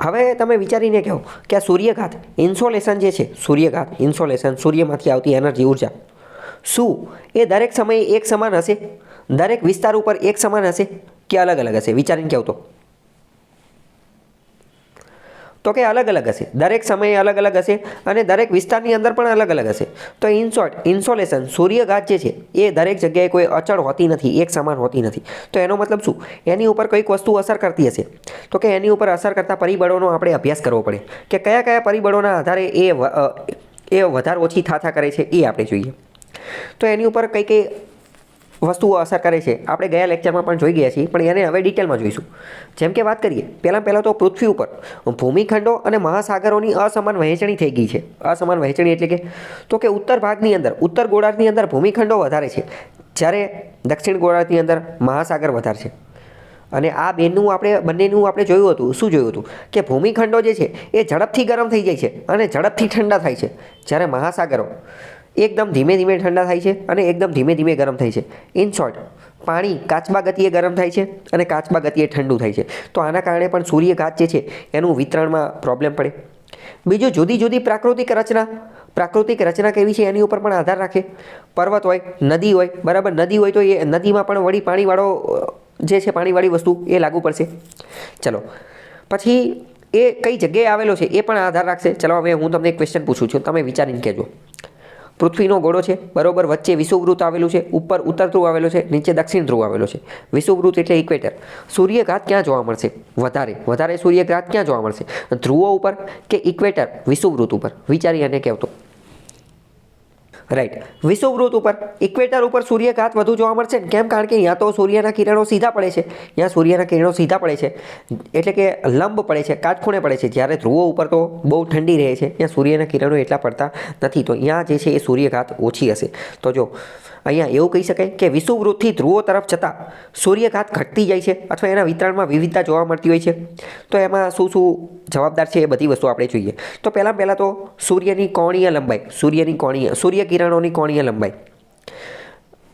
હવે તમે વિચારીને કહો કે આ સૂર્યઘાત ઇન્સોલેશન જે છે, સૂર્યઘાત, ઇન્સોલેશન, સૂર્યમાંથી આવતી એનર્જી ઊર્જા, શું એ દરેક સમયે એક સમાન હશે? દરેક વિસ્તાર ઉપર એક સમાન હશે કે અલગ અલગ હશે? વિચારીને કહો તો. તો કે અલગ અલગ હશે. દરેક સમયે અલગ અલગ હશે અને દરેક વિસ્તારની અંદર પણ અલગ અલગ હશે. તો ઇન્સોર્ટ ઇન્સોલેશન સૂર્યઘાત જે છે, એ દરેક જગ્યાએ કોઈ અચળ હોતી નથી, એક સમાન હોતી નથી. તો એનો મતલબ શું? એની ઉપર કંઈક વસ્તુ અસર કરતી હશે. તો કે એની ઉપર અસર કરતા પરિબળોનો આપણે અભ્યાસ કરવો પડે. કે કયા કયા પરિબળોના આધારે એ એ વધારે ઓછી થાથા કરે છે, એ આપણે જોઈએ. તો એની ઉપર કઈ કઈ વસ્તુઓ અસર કરે છે. આપણે ગયા લેક્ચરમાં પણ જોઈ ગયા છીએ, પણ એને હવે ડિટેલમાં જોઈશું. જેમ કે વાત કરીએ, પહેલાં પહેલાં તો પૃથ્વી ઉપર ભૂમિખંડો અને મહાસાગરોની અસમાન વહેંચણી થઈ ગઈ છે. અસમાન વહેંચણી એટલે કે, તો કે ઉત્તર ભાગની અંદર, ઉત્તર ગોળાર્ધની અંદર ભૂમિખંડો વધારે છે. જ્યારે દક્ષિણ ગોળાર્ધની અંદર મહાસાગર વધારે છે. અને આ બેનનું આપણે, બંનેનું આપણે જોયું હતું. શું જોયું હતું? કે ભૂમિખંડો જે છે, એ ઝડપથી ગરમ થઈ જાય છે અને ઝડપથી ઠંડા થાય છે. જ્યારે મહાસાગરો એકદમ ધીમે ધીમે ઠંડા થાય છે અને એકદમ ધીમે ધીમે ગરમ થાય છે. ઇન શોર્ટ પાણી કાચબા ગતિએ ગરમ થાય છે અને કાચબા ગતિએ ઠંડુ થાય છે. તો આના કારણે પણ સૂર્યઘાત જે છે, એનું વિતરણમાં પ્રોબ્લેમ પડે. બીજું જુદી જુદી પ્રાકૃતિક રચના. પ્રાકૃતિક રચના કેવી છે, એની ઉપર પણ આધાર રાખે. પર્વત હોય, નદી હોય, બરાબર, નદી હોય તો એ નદીમાં પણ વળી પાણીવાળો જે છે, પાણીવાળી વસ્તુ એ લાગુ પડશે. ચલો, પછી એ કઈ જગ્યાએ આવેલો છે એ પણ આધાર રાખશે. ચલો, હવે હું તમને ક્વેશ્ચન પૂછું છું. તમે વિચારીને કહેજો. પૃથ્વીનો ગોળો છે, બરોબર, વચ્ચે વિષુવવૃત્ત આવેલું છે, ઉપર ઉત્તર ધ્રુવ આવેલો છે, નીચે દક્ષિણ ધ્રુવ આવેલો છે. વિષુવવૃત્ત એટલે ઇક્વેટર સૂર્યઘાત ક્યાં જોવા મળશે? વધારે વધારે સૂર્યઘાત ક્યાં જોવા મળશે? ધ્રુવો ઉપર કે ઇક્વેટર વિષુવવૃત્ત ઉપર? વિચારી અને કહેતો રાઈટ વિષુવવૃત ઉપર ઇક્વેટર ઉપર સૂર્યઘાત વધુ જોવા મળશે ને? કેમ? કારણ કે ત્યાં તો સૂર્યના કિરણો સીધા પડે છે. ત્યાં સૂર્યના કિરણો સીધા પડે છે. એટલે કે લંબ પડે છે, કાટખૂણે પડે છે. જ્યારે ધ્રુવો ઉપર તો બહુ ઠંડી રહે છે. ત્યાં સૂર્યના કિરણો એટલા પડતા નથી. તો અહીંયા જે છે એ સૂર્યઘાત ઓછી હશે. તો જો અહીંયા એવું કહી શકાય કે વિષુવવૃત્તથી ધ્રુવો તરફ જતાં સૂર્યઘાત ઘટતી જાય છે અથવા એના વિતરણમાં વિવિધતા જોવા મળતી હોય છે. તો એમાં શું શું જવાબદાર છે એ બધી વસ્તુ આપણે જોઈએ. તો પહેલાં પહેલાં તો સૂર્યની કોણીય લંબાઈ, સૂર્યની કોણીય, સૂર્યકિરણોની કોણીય લંબાઈ.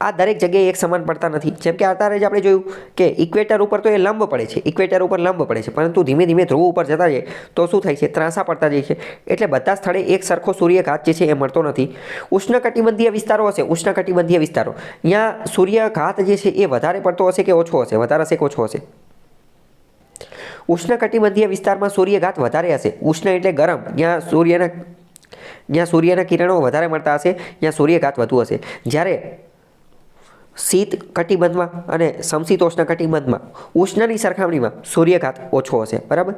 આ દરેક જગ્યાએ એક સમાન પડતા નથી. જેમ કે અત્યારે જ આપણે જોયું કે ઇક્વેટર ઉપર તો એ લંબ પડે છે. ઇક્વેટર ઉપર લંબ પડે છે. પરંતુ ધીમે ધીમે ધ્રુવ ઉપર જતા જાય તો શું થાય છે? ત્રાંસા પડતા જાય છે એટલે બધા સ્થળે એક સરખો સૂર્યઘાત જે છે એ મળતો નથી. ઉષ્ણકટિબંધીય વિસ્તારો હશે. ઉષ્ણકટિબંધીય વિસ્તારો. ત્યાં સૂર્યઘાત જે છે એ વધારે પડતો હશે કે ઓછો હશે? વધારે હશે કે ઓછો હશે? ઉષ્ણકટિબંધીય વિસ્તારમાં સૂર્યઘાત વધારે હશે. ઉષ્ણ એટલે ગરમ. જ્યાં સૂર્યના જ્યાં સૂર્યના કિરણો વધારે મળતા હશે. ત્યાં સૂર્યઘાત વધુ હશે. જ્યારે શીત કટિબંધમાં અને સમશીતોષ્ણ કટિબંધમાં, ઉષ્ણની સરખામણીમાં સૂર્યઘાત ઓછો હશે, બરાબર?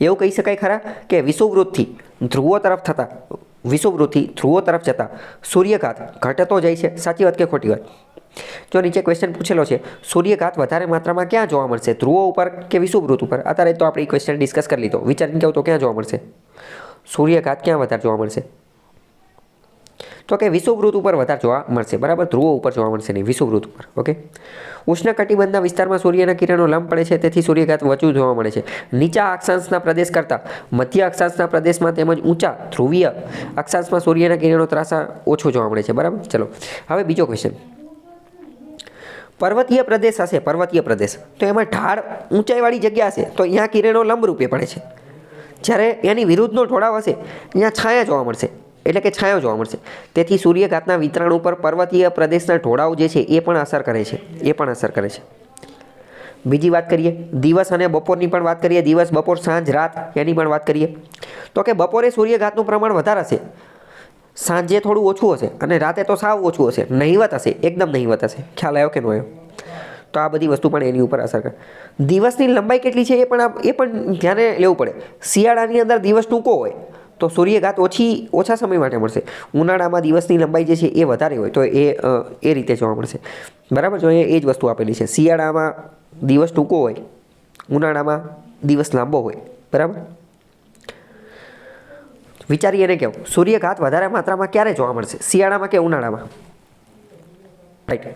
એવું કહી શકાય ખરા કે વિષુવવૃત્તથી ધ્રુવો તરફ થતા વિષુવવૃત્તથી ધ્રુવો તરફ જતા સૂર્યઘાત ઘટતો જાય છે. સાચી વાત કે ખોટી વાત? જો નીચે ક્વેશ્ચન પૂછેલો છે, સૂર્યઘાત વધારે માત્રામાં ક્યાં જોવા મળશે? ધ્રુવો ઉપર કે વિષુવવૃત્ત ઉપર? અત્યારે તો આપણે ક્વેશ્ચન ડિસ્કસ કરી લીધો. વિચારીને કહું તો ક્યાં જોવા મળશે? સૂર્યઘાત ક્યાં વધારે જોવા મળશે? તો કે વિષુવવૃત્ત ઉપર વધારે જોવા મળશે. બરાબર? ધ્રુવો ઉપર જોવા મળશે નહીં, વિષુવવૃત્ત ઉપર. ઓકે? ઉષ્ણકટિબંધના વિસ્તારમાં સૂર્યના કિરણો લંબ પડે છે, તેથી સૂર્યઘાત વધુ જોવા મળે છે. નીચા અક્ષાંશના પ્રદેશ કરતાં મધ્ય અક્ષાંશના પ્રદેશમાં તેમજ ઊંચા ધ્રુવીય અક્ષાંશમાં સૂર્યના કિરણો ત્રાસા ઓછો જોવા મળે છે. બરાબર? ચલો. હવે બીજો ક્વેશ્ચન પર્વતીય પ્રદેશ હશે, પર્વતીય પ્રદેશ. તો એમાં ઢાળ ઊંચાઈવાળી જગ્યા હશે, તો અહીંયા કિરણો લંબરૂપે પડે છે. જ્યારે એની વિરુદ્ધનો ઢોળાવ હશે ત્યાં છાયા જોવા મળશે. એટલે કે છાંયો જોવા મળશે. તેથી સૂર્યઘાતના વિતરણ ઉપર પર્વતીય પ્રદેશના ઢોળાવ જે છે એ પણ અસર કરે છે. એ પણ અસર કરે છે. બીજી વાત કરીએ, દિવસ અને બપોરની પણ વાત કરીએ, દિવસ, બપોર, સાંજ, રાત એની પણ વાત કરીએ. તો કે બપોરે સૂર્યઘાતનું પ્રમાણ વધારે હશે. સાંજે થોડું ઓછું હશે અને રાતે તો સાવ ઓછું હશે. નહીવત હશે, એકદમ નહિવત હશે. ખ્યાલ આવ્યો કે ન તો આ બધી વસ્તુ પણ એની ઉપર અસર કરે. દિવસની લંબાઈ કેટલી છે એ પણ એ પણ ધ્યાને લેવું પડે. શિયાળાની અંદર દિવસ ટૂંકો હોય. તો સૂર્યઘાત ઓછી, ઓછા સમય માટે મળશે. ઉનાળામાં દિવસની લંબાઈ જે છે એ વધારે હોય, તો એ એ રીતે જોવા મળશે. બરાબર? જો અહીંયા એ જ વસ્તુ આપેલી છે. શિયાળામાં દિવસ ટૂંકો હોય, ઉનાળામાં દિવસ લાંબો હોય. બરાબર? વિચારી એને કેવું? સૂર્યઘાત વધારે માત્રામાં ક્યારે જોવા મળશે? શિયાળામાં કે ઉનાળામાં? રાઈટ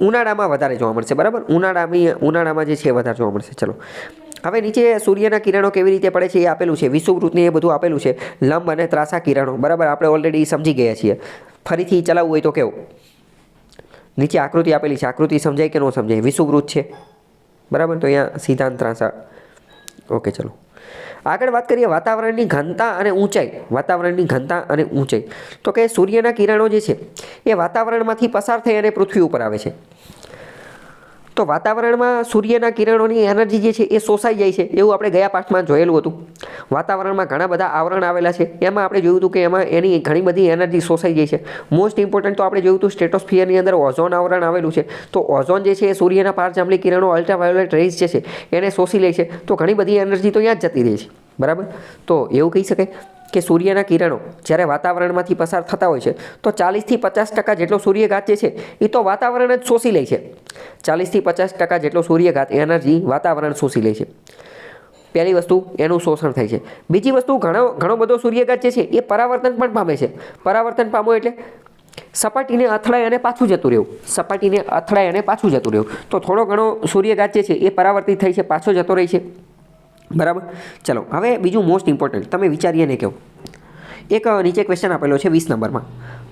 ઉનાળામાં વધારે જોવા મળશે. બરાબર? ઉનાળામાં ઉનાળામાં જે છે વધારે જોવા મળશે. ચલો. હવે નીચે સૂર્યના કિરણો કેવી રીતે પડે છે એ આપેલું છે વિષુવૃતને એ બધું આપેલું છે, લંબ અને ત્રાસા કિરણો. બરાબર, આપણે ઓલરેડી સમજી ગયા છીએ. ફરીથી ચલાવવું હોય તો કેવું? નીચે આકૃતિ આપેલી છે. આકૃતિ સમજાય કે ન સમજાય? વિષુવૃત છે. બરાબર, તો અહીંયા સિદ્ધાંત ત્રાસા. ઓકે, ચલો. આગળ વાત કરીએ વાતાવરણની ઘનતા અને ઊંચાઈ. વાતાવરણની ઘનતા અને ઊંચાઈ. તો કે સૂર્યના કિરણો જે છે, એ વાતાવરણમાંથી પસાર થઈ અને પૃથ્વી ઉપર આવે છે. તો વાતાવરણમાં સૂર્યના કિરણોની એનર્જી જે છે એ શોષાઈ જાય છે, એવું આપણે ગયા પાઠમાં જોયેલું હતું. વાતાવરણમાં ઘણા બધા આવરણ આવેલા છે, એમાં આપણે જોયું હતું કે એમાં એની ઘણી બધી એનર્જી શોષાઈ જાય છે. મોસ્ટ ઇમ્પોર્ટન્ટ તો આપણે જોયું હતું સ્ટેટોસ્ફિયરની અંદર ઓઝોન આવરણ આવેલું છે. તો ઓઝોન જે છે એ સૂર્યના પારજાંબલી કિરણો અલ્ટ્રાવાયોલેટ રેઝ જે છે, એને શોષી લે છે. તો ઘણી બધી એનર્જી તો ત્યાં જ જતી રહે છે. બરાબર? તો એવું કહી શકાય? કે સૂર્યના કિરણો જ્યારે વાતાવરણમાંથી પસાર થતા હોય છે, તો ચાલીસથી પચાસ ટકા જેટલો સૂર્યઘાત જે છે એ તો વાતાવરણ જ શોષી લે છે. ચાલીસથી પચાસ ટકા જેટલો સૂર્યઘાત એનર્જી વાતાવરણ શોષી લે છે. પહેલી વસ્તુ એનું શોષણ થાય છે. બીજી વસ્તુ ઘણો ઘણો બધો સૂર્યઘાત જે છે, એ પરાવર્તન પણ પામે છે. પરાવર્તન પામો એટલે સપાટીને અથડાય અને પાછું જતું રહેવું. સપાટીને અથડાય અને પાછું જતું રહેવું. તો થોડો ઘણો સૂર્યઘાત જે છે, એ પરાવર્તિત થાય છે, પાછો જતો રહે છે. બરાબર? ચલો, હવે બીજું મોસ્ટ ઇમ્પોર્ટન્ટ તમે વિચારીએ ને કહો એક નીચે ક્વેશ્ચન આપેલો છે વીસ નંબરમાં.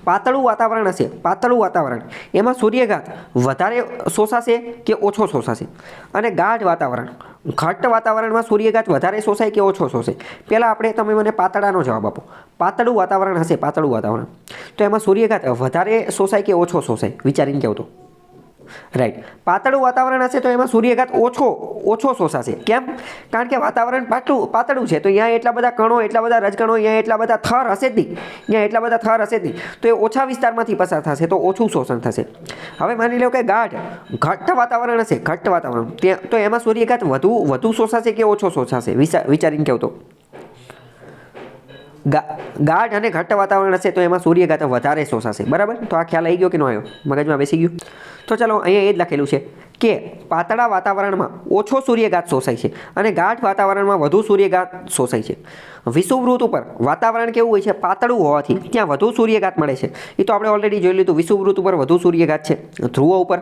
પાતળું વાતાવરણ હશે? પાતળું વાતાવરણ. એમાં સૂર્યઘાત વધારે શોષાશે કે ઓછો શોષાશે? અને ગાઢ વાતાવરણ. ઘટ્ટ વાતાવરણમાં સૂર્યઘાત વધારે શોષાય કે ઓછો શોષે? પહેલાં આપણે, તમે મને પાતળાનો જવાબ આપો. પાતળું વાતાવરણ હશે, પાતળું વાતાવરણ. તો એમાં સૂર્યઘાત વધારે શોષાય કે ઓછો શોષાય? વિચારીને કહો તો? રાઈટ પાતળું વાતાવરણ હશે તો એમાં સૂર્યઘાત ઓછો ઓછો શોષાશે. કેમ? કારણ કે વાતાવરણ પાતળું પાતળું છે. તો અહીંયા એટલા બધા કણો, એટલા બધા રજકણો અહીંયા એટલા બધા થર હશે જ નહીં. અહીંયા એટલા બધા થર હશે જ નહીં. તો એ ઓછા વિસ્તારમાંથી પસાર થશે, તો ઓછું શોષણ થશે. હવે માની લો કે ગાઢ, ઘટ્ટ વાતાવરણ હશે, ઘટ્ટ વાતાવરણ. ત્યાં તો એમાં સૂર્યઘાત વધુ વધુ શોષાશે કે ઓછો શોષાશે? વિચાર વિચારીને કહો તો. ગા- ગાઢ અને ઘટ્ટ વાતાવરણ હશે તો એમાં સૂર્યઘાત વધારે શોષાશે. બરાબર? તો આ ખ્યાલ આવી ગયો કે ન આવ્યો મગજમાં બેસી ગયું? તો ચાલો, અહીંયા એ જ લખેલું છે કે પાતળા વાતાવરણમાં ઓછો સૂર્યઘાત શોષાય છે અને ગાઢ વાતાવરણમાં વધુ સૂર્યઘાત શોષાય છે. વિષુવૃત ઉપર વાતાવરણ કેવું હોય છે? પાતળું હોવાથી ત્યાં વધુ સૂર્યઘાત મળે છે. એ તો આપણે ઓલરેડી જોઈ લીધું વિષુવૃત ઉપર વધુ સૂર્યઘાત છે. ધ્રુવો ઉપર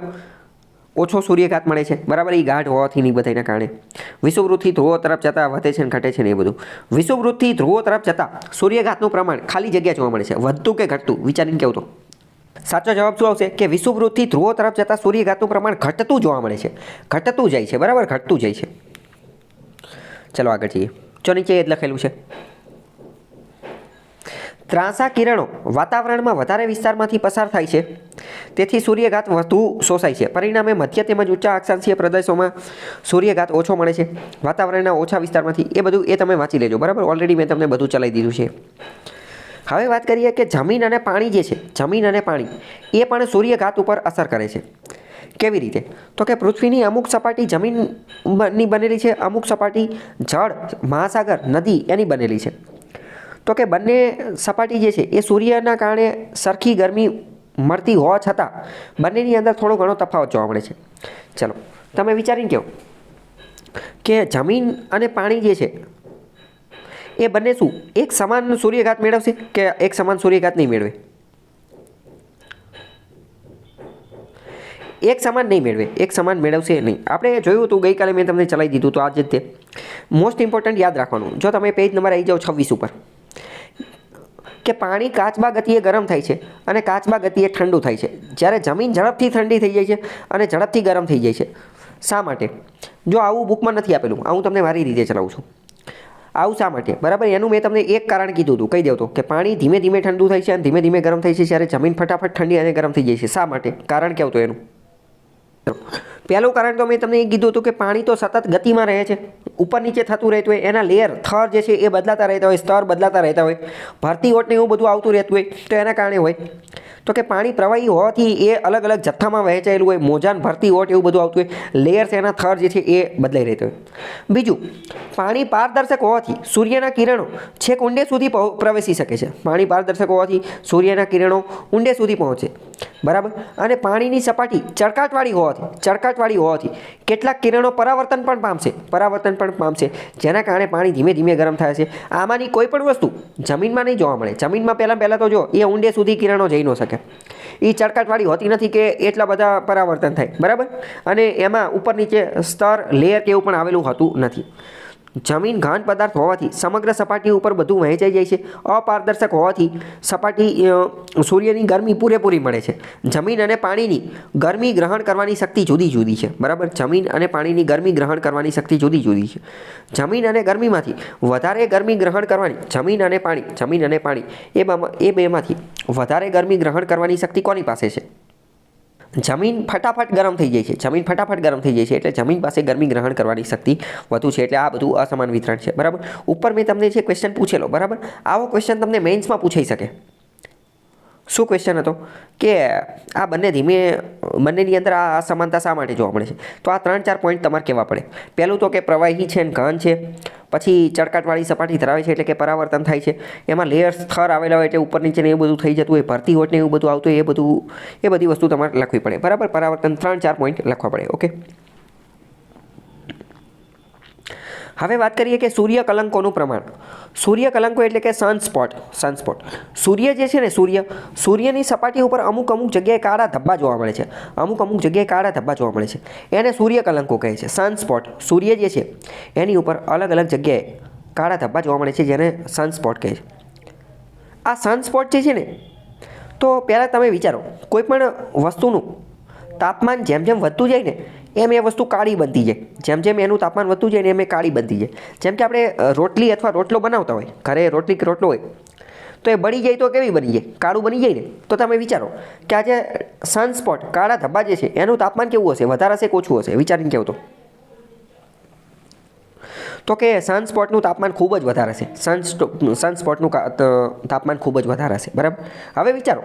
ઓછો સૂર્યઘાત મળે છે. બરાબર એ ગાઢ હોવાથી નહીં બધાના કારણે. વિષુવૃત્તથી ધ્રુવો તરફ જતાં વધે છે ને ઘટે છે ને એ બધું. વિષુવૃત્તથી ધ્રુવો તરફ જતાં સૂર્યઘાતનું પ્રમાણ ખાલી જગ્યા જોવા મળે છે. વધતું કે ઘટતું? વિચારીને કેવું તો? સાચો જવાબ શું આવશે? કે વિષુવૃત્તથી ધ્રુવો તરફ જતાં સૂર્યઘાતનું પ્રમાણ ઘટતું જોવા મળે છે. ઘટતું જાય છે, બરાબર? ઘટતું જાય છે. ચલો આગળ જઈએ. ચો નીચે એ જ લખેલું છે. ત્રાંસા કિરણો વાતાવરણમાં વધારે વિસ્તારમાંથી પસાર થાય છે. તેથી સૂર્યઘાત વધુ શોષાય છે. પરિણામે મધ્ય તેમજ ઊંચા અક્ષાંશીય પ્રદેશોમાં સૂર્યઘાત ઓછો મળે છે. વાતાવરણના ઓછા વિસ્તારમાંથી એ બધું એ તમે વાંચી લેજો. બરાબર? ઓલરેડી મેં તમને બધું ચલાવી દીધું છે. હવે વાત કરીએ કે જમીન અને પાણી જે છે, જમીન અને પાણી, એ પણ સૂર્યઘાત ઉપર અસર કરે છે. કેવી રીતે? તો કે પૃથ્વીની અમુક સપાટી જમીનની બનેલી છે, અમુક સપાટી જળ, મહાસાગર, નદી એની બનેલી છે. તો કે બંને સપાટી જે છે, એ સૂર્યના કારણે સરખી ગરમી મળતી હોવા છતાં બંનેની અંદર થોડો ઘણો તફાવત જોવા મળે છે. ચલો, તમે વિચારીને કહો કે જમીન અને પાણી જે છે, એ બંને શું? એક સમાન સૂર્યઘાત મેળવશે કે એક સમાન સૂર્યઘાત નહીં મેળવે? એક સમાન નહીં મેળવે, એક સમાન મેળવશે નહીં. આપણે જોયું હતું, ગઈકાલે મેં તમને ચલાવી દીધું તો આજે તે મોસ્ટ ઇમ્પોર્ટન્ટ યાદ રાખવાનું. જો તમે પેજ નંબર આવી જાઓ છવ્વીસ ઉપર. કે પાણી કાચબા ગતિએ ગરમ થાય છે અને કાચબા ગતિએ ઠંડુ થાય છે. જ્યારે જમીન ઝડપથી ઠંડી થઈ જાય છે અને ઝડપથી ગરમ થઈ જાય છે. શા માટે? જો આવું બુકમાં નથી આપેલું, આ હું તમને મારી રીતે ચલાવું છું. આવું શા માટે? બરાબર, એનું મેં તમને એક કારણ કીધું હતું, કહી તો, કે પાણી ધીમે ધીમે ઠંડુ થાય છે અને ધીમે ધીમે ગરમ થાય છે જ્યારે જમીન ફટાફટ ઠંડી અને ગરમ થઈ જાય છે. શા માટે? કારણ કેવું તો એનું? પહેલું કારણ તો મેં તમને એ કીધું હતું કે પાણી તો સતત ગતિમાં રહે છે. ઉપર નીચે થતું રહેતું હોય, એના લેયર થર જે છે એ બદલાતા રહેતા હોય, સ્તર બદલાતા રહેતા હોય. ભરતી ઓટને એવું બધું આવતું રહેતું હોય, તો એના કારણે હોય. તો કે પાણી પ્રવાહી હોવાથી એ અલગ અલગ જથ્થામાં વહેંચાયેલું હોય, મોજાન ભરતી ઓટ એવું બધું આવતું હોય, લેયર્સ એના થર જે છે એ બદલાઈ રહેતો હોય. બીજું, પાણી પારદર્શક હોવાથી સૂર્યના કિરણો છેક ઊંડે સુધી પ્રવેશી શકે છે. પાણી પારદર્શક હોવાથી સૂર્યના કિરણો ઊંડે સુધી પહોંચે. બરાબર? અને પાણીની સપાટી ચળકાટવાળી હોવાથી ચળકાટવાળી હોવાથી કેટલાક કિરણો પરાવર્તન પણ પામશે, પરાવર્તન પણ પામશે, જેના કારણે પાણી ધીમે ધીમે ગરમ થાય છે. આમાંની કોઈ પણ વસ્તુ જમીનમાં નહીં જોવા મળે. જમીનમાં પહેલાં પહેલાં તો જો, એ ઊંડે સુધી કિરણો જઈ ન શકે. એ ચળકાટવાળી હોતી નથી કે એટલા બધા પરાવર્તન થાય. બરાબર? અને એમાં ઉપર નીચે સ્તર, લેયર કે એવું પણ આવેલું હોતું નથી. જમીન ઘન પદાર્થ હોવાથી સમગ્ર સપાટી ઉપર બધું વહેંચાઈ જાય છે. અપારદર્શક હોવાથી સપાટી સૂર્યની ગરમી પૂરેપૂરી મળે છે. જમીન અને પાણીની ગરમી ગ્રહણ કરવાની શક્તિ જુદી જુદી છે. બરાબર? જમીન અને પાણીની ગરમી ગ્રહણ કરવાની શક્તિ જુદી જુદી છે. જમીન અને ગરમીમાંથી વધારે ગરમી ગ્રહણ કરવાની જમીન અને પાણી, જમીન અને પાણી એ બામાં એ બેમાંથી વધારે ગરમી ગ્રહણ કરવાની શક્તિ કોની પાસે છે? જમીન ફટાફટ ગરમ થઈ જાય છે. જમીન ફટાફટ ગરમ થઈ જાય છે એટલે જમીન પાસે ગરમી ગ્રહણ કરવાની શક્તિ વધુ છે એટલે આ બધું અસમાન વિતરણ છે. બરાબર? ઉપર મેં તમને જે ક્વેશ્ચન પૂછેલો, બરાબર? આવો ક્વેશ્ચન તમને મેન્સમાં પૂછાઈ શકે. શું ક્વેશ્ચન હતો? કે આ બંને ધીમે, બંનેની અંદર આ અસમાનતા શા માટે જોવા મળે છે? તો આ ત્રણ ચાર પોઈન્ટ તમારે કહેવા પડે. પહેલું તો કે પ્રવાહી છે ને ઘન છે, પછી ચળકાટવાળી સપાટી ધરાવે છે એટલે કે પરાવર્તન થાય છે. એમાં લેયર સ્તર આવેલા હોય એટલે ઉપર નીચે ને એવું બધું થઈ જતું હોય, ભરતી હોટ ને એવું બધું આવતું હોય, એ બધું, એ બધી વસ્તુ તમારે લખવી પડે. બરાબર? પરાવર્તન ત્રણ ચાર પોઈન્ટ લખવા પડે ઓકે હવે વાત કરીએ કે સૂર્ય કલંકોનું પ્રમાણ. સૂર્ય કલંકો એટલે કે સનસ્પોટ સનસ્પોટ સૂર્ય જે છે ને સૂર્ય, સૂર્યની સપાટી ઉપર અમુક અમુક જગ્યાએ કાળા ધબ્બા જોવા મળે છે. અમુક અમુક જગ્યાએ કાળા ધબ્બા જોવા મળે છે. એને સૂર્ય કલંકો કહે છે. સનસ્પોટ સૂર્ય જે છે, એની ઉપર અલગ અલગ જગ્યાએ કાળા ધબ્બા જોવા મળે છે, જેને સનસ્પોટ કહે છે. આ સનસ્પોટ જે છે ને, તો પહેલાં તમે વિચારો, કોઈ પણ વસ્તુનું તાપમાન જેમ જેમ વધતું જાય ને એમ એ વસ્તુ કાળી બનતી જાય. જેમ જેમ એનું તાપમાન વધતું જાય ને એમ એ કાળી બનતી જાય. જેમ કે આપણે રોટલી અથવા રોટલો બનાવતા હોય, ઘરે રોટલી કે રોટલો હોય, તો એ બળી જાય તો કેવી બની જાય? કાળું બની જાય ને? તો તમે વિચારો કે આજે સનસ્પોટ કાળા ધબ્બા જે છે, એનું તાપમાન કેવું હશે? વધારે હશે કે ઓછું હશે? વિચારીને કહેવું તો? તો કે સનસ્પોટનું તાપમાન ખૂબ જ વધારે છે સન સનસ્પોટનું તાપમાન ખૂબ જ વધારે છે બરાબર? હવે વિચારો.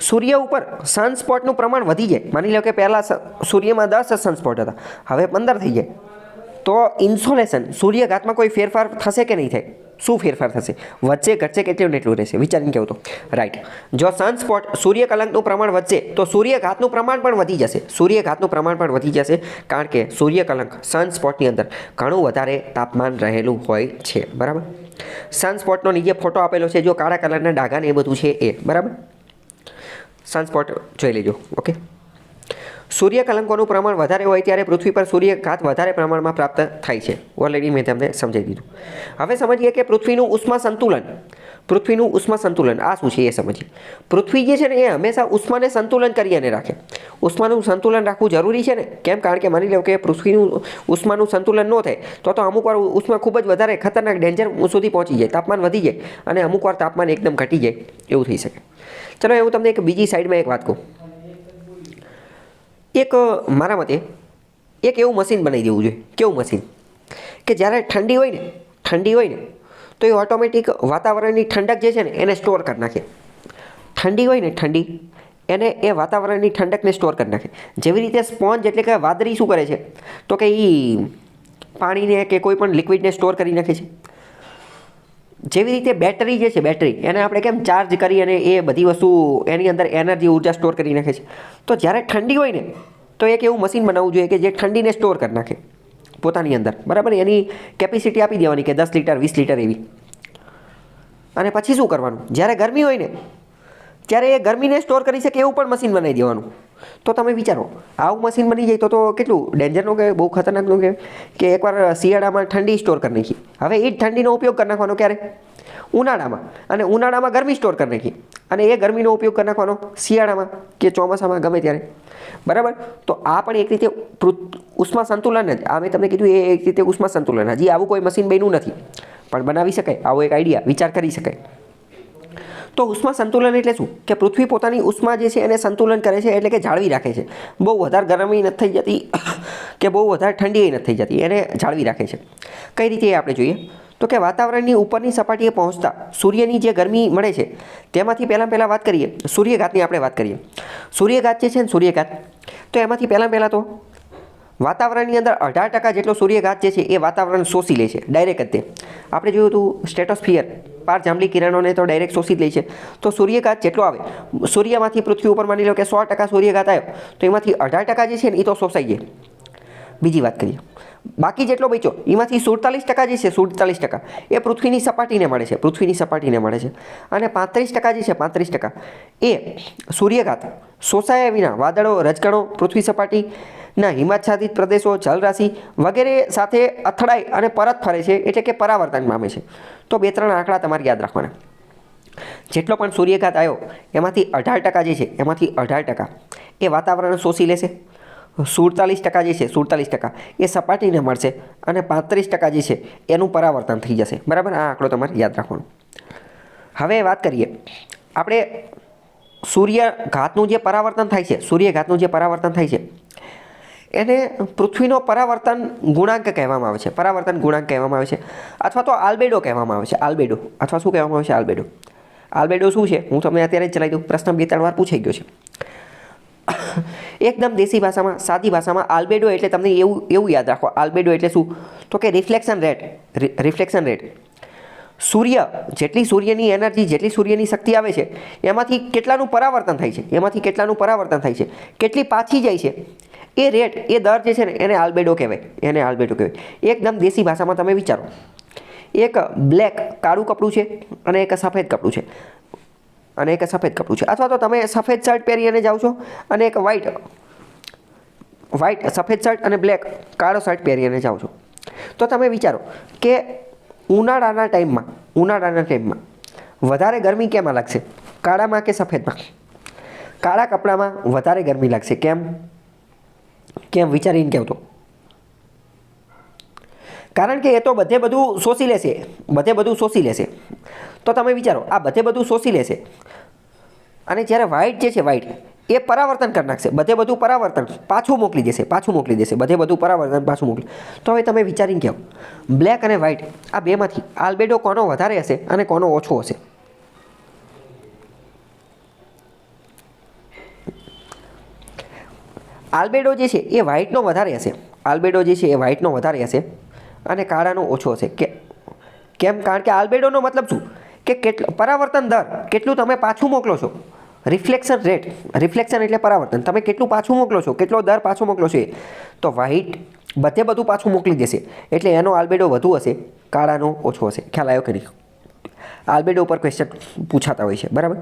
સૂર્ય ઉપર સનસ્પોટનું પ્રમાણ વધી જાય. માની લો કે પહેલાં સૂર્યમાં દસ સનસ્પોટ હતા. હવે પંદર થઈ જાય. તો ઇન્સોલેશન સૂર્યઘાતમાં કોઈ ફેરફાર થશે કે નહીં થાય? શું ફેરફાર થશે? વચ્ચે ઘટશે કેટલું એટલું રહેશે? વિચારીને કેવું તો? રાઈટ જો સનસ્પોટ સૂર્યકલંકનું પ્રમાણ વધશે, તો સૂર્યઘાતનું પ્રમાણ પણ વધી જશે. સૂર્યઘાતનું પ્રમાણ પણ વધી જશે, કારણ કે સૂર્યકલંક સનસ્પોટની અંદર ઘણું વધારે તાપમાન રહેલું હોય છે. બરાબર? સનસ્પોટનો નીચે ફોટો આપેલો છે, જો કાળા કલરના ડાઘાને એ બધું છે એ. બરાબર? સનસ્પોટ જોઈ લેજો, ઓકે? સૂર્ય કલંકોનું પ્રમાણ વધારે હોય ત્યારે પૃથ્વી પર સૂર્યઘાત વધારે પ્રમાણમાં પ્રાપ્ત થાય છે. ઓલરેડી મેં તમને સમજાવી દીધું. હવે સમજીએ કે પૃથ્વીનું ઉષ્મા સંતુલન. પૃથ્વીનું ઉષ્મા સંતુલન, આ શું છે એ સમજીએ. પૃથ્વી જે છે ને એ હંમેશા ઉષ્માને સંતુલન કરી અને રાખે. ઉષ્માનું સંતુલન રાખવું જરૂરી છે ને? કેમ? કારણ કે માની લો કે પૃથ્વીનું ઉષ્માનું સંતુલન ન થાય, તો તો અમુક વાર ઉષ્મા ખૂબ જ વધારે ખતરનાક ડેન્જર સુધી પહોંચી જાય, તાપમાન વધી જાય અને અમુક વાર તાપમાન એકદમ ઘટી જાય, એવું થઈ શકે. ચલો હું તમને એક બીજી સાઈડમાં એક વાત કહું. એક મારા મતે એક એવું મશીન બનાવી દેવું જોઈએ. કેવું મશીન? કે જ્યારે ઠંડી હોય ને, ઠંડી હોય ને, તો એ ઓટોમેટિક વાતાવરણની ઠંડક જે છે ને, એને સ્ટોર કરી નાખે. ઠંડી હોય ને, ઠંડી, એને એ વાતાવરણની ઠંડકને સ્ટોર કરી નાખે. જેવી રીતે સ્પોન્જ એટલે કે વાદળી શું કરે છે? તો કે એ પાણીને કે કોઈ પણ લિક્વિડને સ્ટોર કરી નાખે છે. જેવી રીતે બેટરી જે છે બેટરી એને આપણે કેમ ચાર્જ કરી અને એ બધી વસ્તુ એની અંદર એનર્જી ઊર્જા સ્ટોર કરી નાખે છે? તો જ્યારે ઠંડી હોય ને, તો એક એવું મશીન બનાવવું જોઈએ કે જે ઠંડીને સ્ટોર કરી નાખે પોતાની અંદર. બરાબર? એની કેપેસિટી આપી દેવાની કે દસ લીટર, વીસ લીટર એવી. અને પછી શું કરવાનું? જ્યારે ગરમી હોય ને, ત્યારે એ ગરમીને સ્ટોર કરી શકે એવું પણ મશીન બનાવી દેવાનું. તો તમે વિચારો, આવું મશીન બની જાય તો તો કેટલું ડેન્જરનું કે બહુ ખતરનાકનું કે કે એકવાર શિયાળામાં ઠંડી સ્ટોર કરી નાખી. હવે એ જ ઠંડીનો ઉપયોગ કરી નાખવાનો ક્યારે? ઉનાળામાં. અને ઉનાળામાં ગરમી સ્ટોર કરી નાખી. અને એ ગરમીનો ઉપયોગ કરી નાખવાનો શિયાળામાં કે ચોમાસામાં ગમે ત્યારે. બરાબર? તો આ પણ એક રીતે ઉષ્મા સંતુલન જ. આ મેં તમને કીધું એ એક રીતે ઉષ્મા સંતુલન હજી આવું કોઈ મશીન બન્યું નથી. પણ બનાવી શકાય. આવો એક આઈડિયા વિચાર કરી શકાય. તો ઉષ્મા સંતુલન એટલે શું? કે પૃથ્વી પોતાની ઉષ્મા જે છે એને સંતુલન કરે છે એટલે કે જાળવી રાખે છે. બહુ વધારે ગરમી નથી થઈ જતી કે બહુ વધારે ઠંડી નથી થઈ જતી એને જાળવી રાખે છે. કઈ રીતે આપણે જોઈએ? તો કે વાતાવરણની ઉપરની સપાટીએ પહોંચતા સૂર્યની જે ગરમી મળે છે, તેમાંથી પહેલાં પહેલાં વાત કરીએ. સૂર્યઘાતની આપણે વાત કરીએ. સૂર્યઘાત જે છે ને, સૂર્યઘાત, તો એમાંથી પહેલાં પહેલાં તો વાતાવરણની અંદર અઢાર ટકા જેટલો સૂર્યઘાત જે છે એ વાતાવરણ શોષી લે છે ડાયરેક્ટ જ તે. આપણે જોયું હતું સ્ટેટોસ્ફિયર પાર જાંબલી કિરણોને તો ડાયરેક્ટ શોષી જ લે છે. તો સૂર્યઘાત જેટલો આવે, સૂર્યમાંથી પૃથ્વી ઉપર માની લો કે સો ટકા સૂર્યઘાત આવ્યો, તો એમાંથી અઢાર ટકા જે છે ને એ તો શોષાઈ જાય. બીજી વાત કરીએ, બાકી જેટલો બચ્યો, એમાંથી સુડતાલીસ ટકા જે છે, સુડતાલીસ ટકા, એ પૃથ્વીની સપાટીને મળે છે, પૃથ્વીની સપાટીને મળે છે. અને પાંત્રીસ ટકા જે છે, પાંત્રીસ ટકા, એ સૂર્યઘાત, શોષાયા વિના વાદળો, રજકણો, પૃથ્વી સપાટી ના, હિમાચ્છાદિત પ્રદેશો, જલરાશિ વગેરે સાથે અથડાઈ અને પરત ફરે છે એટલે કે પરાવર્તન પામે છે. તો બે ત્રણ આંકડા તમારે યાદ રાખવાના. જેટલો પણ સૂર્યઘાત આવ્યો, એમાંથી અઢાર ટકા જે છે, એમાંથી અઢાર ટકા એ વાતાવરણ શોષી લેશે. સુડતાલીસ ટકા જે છે, સુડતાલીસ ટકા એ સપાટીને મળશે અને પાંત્રીસ ટકા જે છે, એનું પરાવર્તન થઈ જશે. બરાબર? આ આંકડો તમારે યાદ રાખવાનો. હવે વાત કરીએ. આપણે સૂર્યઘાતનું જે પરાવર્તન થાય છે, સૂર્યઘાતનું જે પરાવર્તન થાય છે એને પૃથ્વીનો પરાવર્તન ગુણાંક કહેવામાં આવે છે. પરાવર્તન ગુણાંક કહેવામાં આવે છે. અથવા તો આલ્બેડો કહેવામાં આવે છે. આલ્બેડો. અથવા શું કહેવામાં આવે છે? આલ્બેડો. આલ્બેડો શું છે? હું તમને અત્યારે જ ચલાવી દઉં. પ્રશ્ન બે, ત્રણ વાર પૂછાઈ ગયો છે. એકદમ દેશી ભાષામાં, સાદી ભાષામાં આલ્બેડો એટલે તમને એવું એવું યાદ રાખો. આલ્બેડો એટલે શું? તો કે રિફ્લેક્શન રેટ. Reflection rate. સૂર્ય, જેટલી સૂર્યની એનર્જી, જેટલી સૂર્યની શક્તિ આવે છે, એમાંથી કેટલાનું પરાવર્તન થાય છે? એમાંથી કેટલાનું પરાવર્તન થાય છે? કેટલી પાછી જાય છે? એ રેટ, એ દર જે છે ને, એને આલ્બેડો કહેવાય, એને આલ્બેડો કહેવાય. એકદમ દેશી ભાષામાં તમે વિચારો. એક બ્લેક કાળું કપડું છે અને એક સફેદ કપડું છે. અને એક સફેદ કપડું છે. અથવા તો તમે સફેદ શર્ટ પહેરી અને જાઓ છો અને એક વ્હાઈટ વ્હાઈટ સફેદ શર્ટ અને બ્લેક કાળો શર્ટ પહેરી અને જાઓ છો. તો તમે વિચારો કે ઉનાળાના ટાઈમમાં ઉનાળાના ટાઈમમાં વધારે ગરમી કેમાં લાગશે? કાળામાં કે સફેદમાં? કાળા કપડામાં વધારે ગરમી લાગશે. કેમ? કેમ વિચારીને કહેતો કારણ કે એ તો બધે બધું શોષી લેશે, બધે બધું શોષી લેશે. તો તમે વિચારો, આ બધે બધું શોષી લેશે. અને જ્યારે વ્હાઈટ જે છે વ્હાઈટ એ પરાવર્તન કરી નાખશે. બધે બધું પરાવર્તન પાછું મોકલી દેશે, પાછું મોકલી દેશે. બધે બધું પરાવર્તન પાછું મોકલી. તો હવે તમે વિચારીને કહો બ્લેક અને વ્હાઈટ આ બેમાંથી આલ્બેડો કોનો વધારે હશે અને કોનો ઓછો હશે? આલ્બેડો જે છે એ વ્હાઇટનો વધારે હશે. આલ્બેડો જે છે એ વ્હાઇટનો વધારે હશે. અને કાળાનો ઓછો હશે. કે, કેમ? કારણ કે આલ્બેડોનો મતલબ શું? કે કેટલું, પરાવર્તન દર કેટલું તમે પાછું મોકલો છો? રિફ્લેક્શન રેટ, રિફ્લેક્શન એટલે પરાવર્તન. તમે કેટલું પાછું મોકલો છો? કેટલો દર પાછો મોકલો છો તો વ્હાઇટ બધે બધું પાછું મોકલી દેશે. એટલે એનો આલ્બેડો વધુ હશે. કાળાનો ઓછો હશે. ખ્યાલ આવ્યો કે નહીં? આલ્બેડો ઉપર ક્વેશ્ચન પૂછાતા હોય છે. બરાબર?